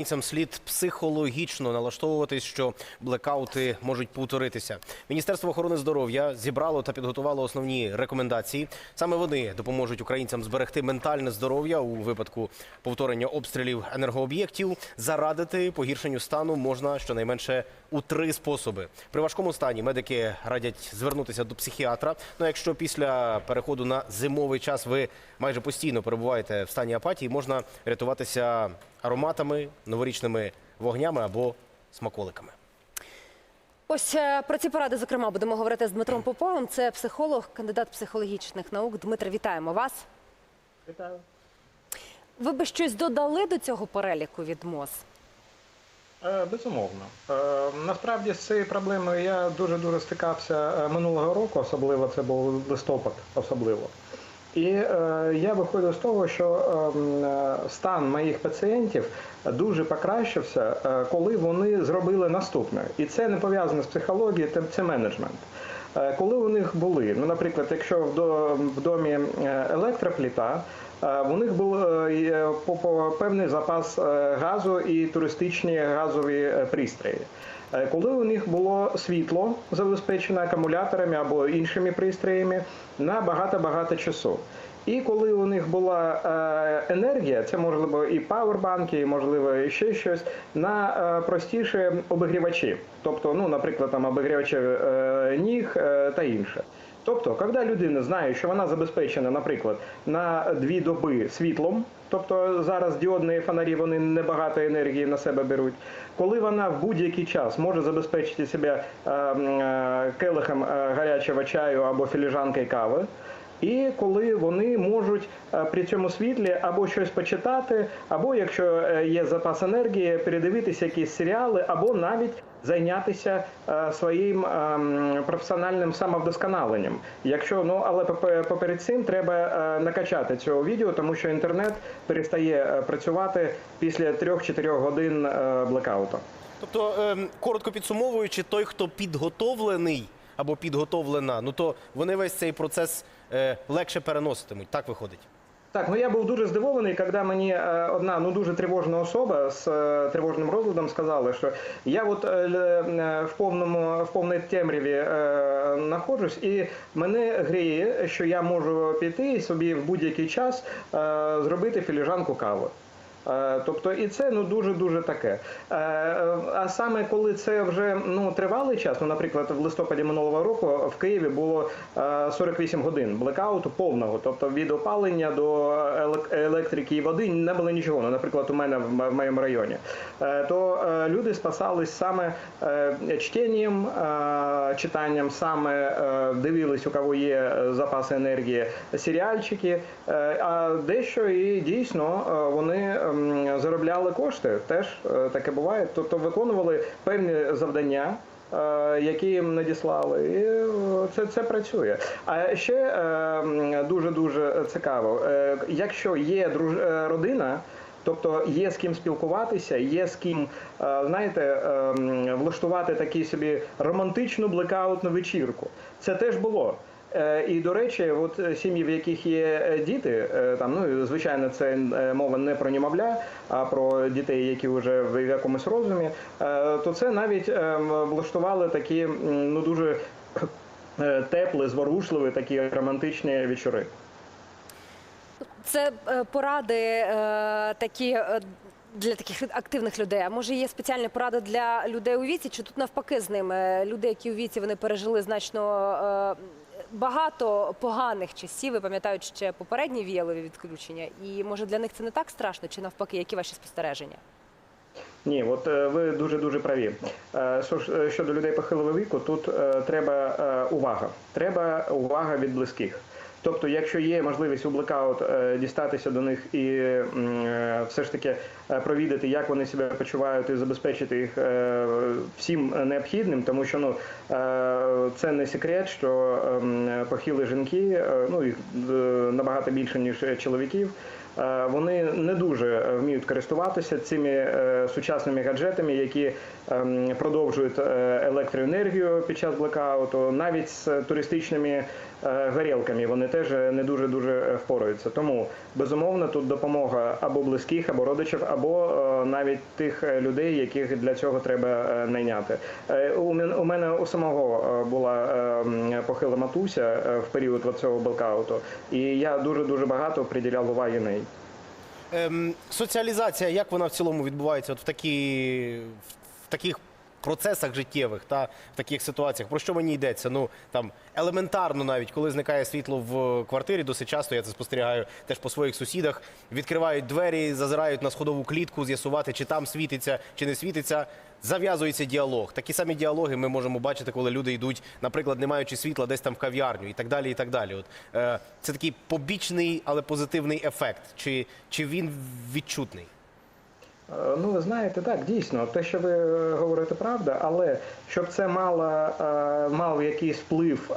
Українцям слід психологічно налаштовуватись, що блекаути можуть повторитися. Міністерство охорони здоров'я зібрало та підготувало основні рекомендації. Саме вони допоможуть українцям зберегти ментальне здоров'я у випадку повторення обстрілів енергооб'єктів. Зарадити погіршенню стану можна щонайменше у три способи. При важкому стані медики радять звернутися до психіатра. Ну, якщо після переходу на зимовий час ви майже постійно перебуваєте в стані апатії, можна рятуватися ароматами, новорічними вогнями або смаколиками. Ось е, про ці поради, зокрема, будемо говорити з Дмитром Поповим. Це психолог, кандидат психологічних наук. Дмитре, вітаємо вас. Вітаю. Ви би щось додали до цього переліку від МОЗ? Е, Безумовно. Е, Насправді з цією проблемою я дуже дуже стикався минулого року, особливо це був листопад, особливо. І е, я виходив з того, що ем, е, стан моїх пацієнтів дуже покращився, е, коли вони зробили наступне. І це не пов'язано з психологією, це- менеджмент. Е, Коли у них були, ну, наприклад, якщо в до- в домі е, електропліта, у них був е, певний запас е, газу і туристичні газові е, пристрої. Е, Коли у них було світло забезпечене акумуляторами або іншими пристроями на багато-багато часу. І коли у них була е, енергія, це можливо і павербанки, і можливо і ще щось, на е, простіші обігрівачі, тобто, ну, наприклад, там обігрівачі е, ніг е, та інше. Тобто, коли людина знає, що вона забезпечена, наприклад, на дві доби світлом, тобто зараз діодні фонарі вони небагато енергії на себе беруть, коли вона в будь-який час може забезпечити себе е, е, келихом е, гарячого чаю або філіжанкою кави. І коли вони можуть е, при цьому світлі або щось почитати, або якщо е, є запас енергії, передивитися якісь серіали, або навіть зайнятися е, своїм ем, професіональним самовдосконаленням. Якщо ну але попе- поперед цим треба накачати цього відео, тому що інтернет перестає працювати після 3-4 годин блекауту. Тобто, ем, коротко підсумовуючи, той, хто підготовлений або підготовлена, ну то вони весь цей процес е, легше переноситимуть. Так виходить. Так, ну я був дуже здивований, коли мені е, одна ну дуже тривожна особа з е, тривожним розладом сказала, що я от в повному в повній темряві знаходжусь, і мене гріє, що я можу піти собі в будь-який час зробити філіжанку кави. Е, Тобто і це ну дуже дуже таке. Е, е, А саме коли це вже ну тривалий час, ну наприклад, в листопаді минулого року в Києві було е, 48 годин блекауту повного, тобто від опалення до елек- електрики і води не було нічого. Ну, наприклад, у мене в моєму районі, Е, то е, люди спасались саме е, чтенням, е, читанням, саме е, дивились, у кого є е, запаси енергії, серіальчики. Е, А дещо і дійсно е, вони ем, заробляли кошти. Теж е, таке буває. Тобто виконували певні завдання. е, Які їм надіслали, і е, це, це працює. А ще дуже дуже цікаво, якщо є друж... родина, Тобто є з ким спілкуватися, є з ким, знаєте, влаштувати такий собі романтичну блекаутну вечірку. Це теж було. Е, І до речі, от е, сім'ї, в яких є е, діти, там ну звичайно, це мова не про німовля, а про дітей, які вже в якомусь розумі, то це навіть влаштували такі ну дуже теплі, зворушливі, такі романтичні вечори. Це поради такі. Для таких активних людей, а може є спеціальні поради для людей у віці, чи тут навпаки з ними люди, які у віці вони пережили значно багато поганих часів, Ви пам'ятають ще попередні віялові відключення, і може для них це не так страшно, чи навпаки, які ваші спостереження? Ні, от е, ви дуже дуже праві. Е, е, Щодо людей похилого віку, тут треба увага. Треба увага від близьких. Тобто, якщо є можливість у блекаут е, дістатися до них і е, все ж таки е, провідати, як вони себе почувають, і забезпечити їх всім необхідним, тому що ну це не секрет, що ем, похилі жінки, ну їх набагато більше ніж чоловіків. вони не дуже вміють користуватися цими сучасними гаджетами, які ем, продовжують електроенергію під час блекауту, навіть з туристичними горілками вони теж не дуже дуже впораються. Тому безумовно тут допомога або близьких, або родичів, або е, навіть тих е, людей, яких для цього треба е, найняти. Е, У мене у самого е, була е, похила матуся е, в період цього блекауту, і я дуже дуже багато приділяв уваги неї. Ем, соціалізація, як вона в цілому відбувається от в, такі, в таких процесах життєвих та в таких ситуаціях? Про що мені йдеться? Ну там елементарно, навіть коли зникає світло в квартирі, досить часто я це спостерігаю теж по своїх сусідах. Відкривають двері, зазирають на сходову клітку, з'ясувати, чи там світиться, чи не світиться. Зав'язується діалог. Такі самі діалоги ми можемо бачити, коли люди йдуть, наприклад, не маючи світла, десь там в кав'ярню і так далі. І так далі. От е, це такий побічний, але позитивний ефект. Чи, чи він відчутний? Е, Ну, ви знаєте, так, дійсно, те, що ви е, говорите, правда, але щоб це мало, е, мав якийсь вплив,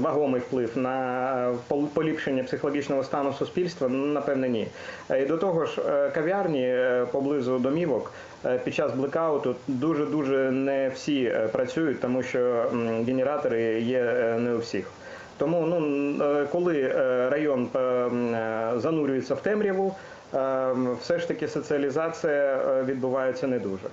вагомий вплив на пол- поліпшення психологічного стану суспільства, ну, напевне, ні. І до того ж, кав'ярні поблизу домівок під час блекауту дуже-дуже не всі працюють, тому що генератори є не у всіх. Тому ну, коли район занурюється в темряву, все ж таки соціалізація е, відбувається не дуже.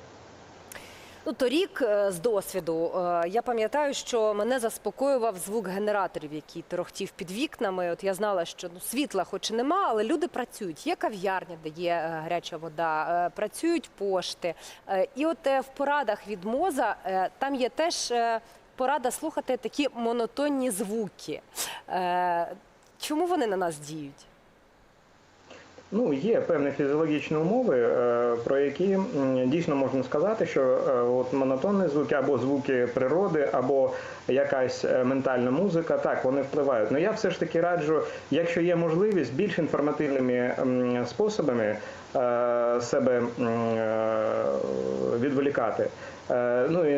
Ну, торік е, з досвіду е, я пам'ятаю, що мене заспокоював звук генераторів, який торохтів під вікнами. От я знала, що ну світла, хоч і нема, але люди працюють. Є кав'ярня, де є гаряча вода, працюють пошти. І от в порадах від моза там є теж порада слухати такі монотонні звуки. Чому вони на нас діють? Ну, є певні фізіологічні умови, е, про які дійсно можна сказати, що е, от монотонні звуки або звуки природи, або якась е, ментальна музика, так вони впливають. Ну я все ж таки раджу, якщо є можливість, більш інформативними способами себе е, відволікати. Е, Ну і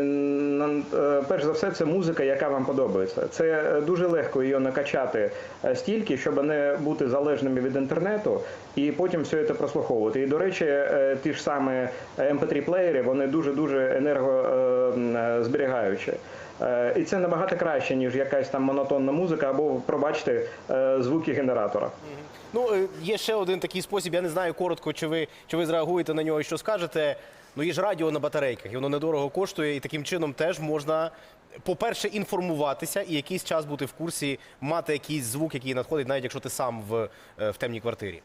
е, перш за все, це музика, яка вам подобається. Це е, дуже легко її накачати е, стільки, щоб не бути залежними від інтернету, і потім все це прослуховувати. І до речі, е, ті ж самі MP3-плеєри, вони дуже дуже енергозберігаючі. Е, І це набагато краще, ніж якась там монотонна музика, або пробачте е, звуки генератора. Ну, е, є ще один такий спосіб. Я не знаю коротко, чи ви, чи ви зреагуєте на нього і що скажете. Ну, є ж радіо на батарейках, і воно недорого коштує, і таким чином теж можна, по-перше, інформуватися і якийсь час бути в курсі, мати якийсь звук, який надходить, навіть якщо ти сам в, в темній квартирі.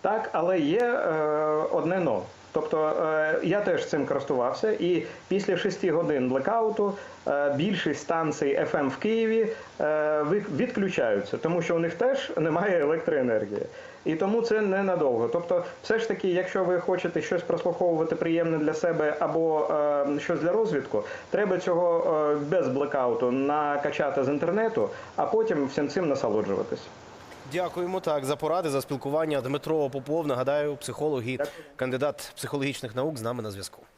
Так, але є е, одне но. Тобто е, я теж цим користувався, і після 6 годин блекауту е, більшість станцій FM в Києві е, відключаються, тому що у них теж немає електроенергії. І тому це ненадовго. Тобто, все ж таки, якщо ви хочете щось прослуховувати приємне для себе або е, щось для розвідку, треба цього е, без блекауту накачати з інтернету, а потім всім цим насолоджуватись. Дякуємо так за поради, за спілкування. Дмитро Попов, нагадаю, психолог і кандидат психологічних наук з нами на зв'язку.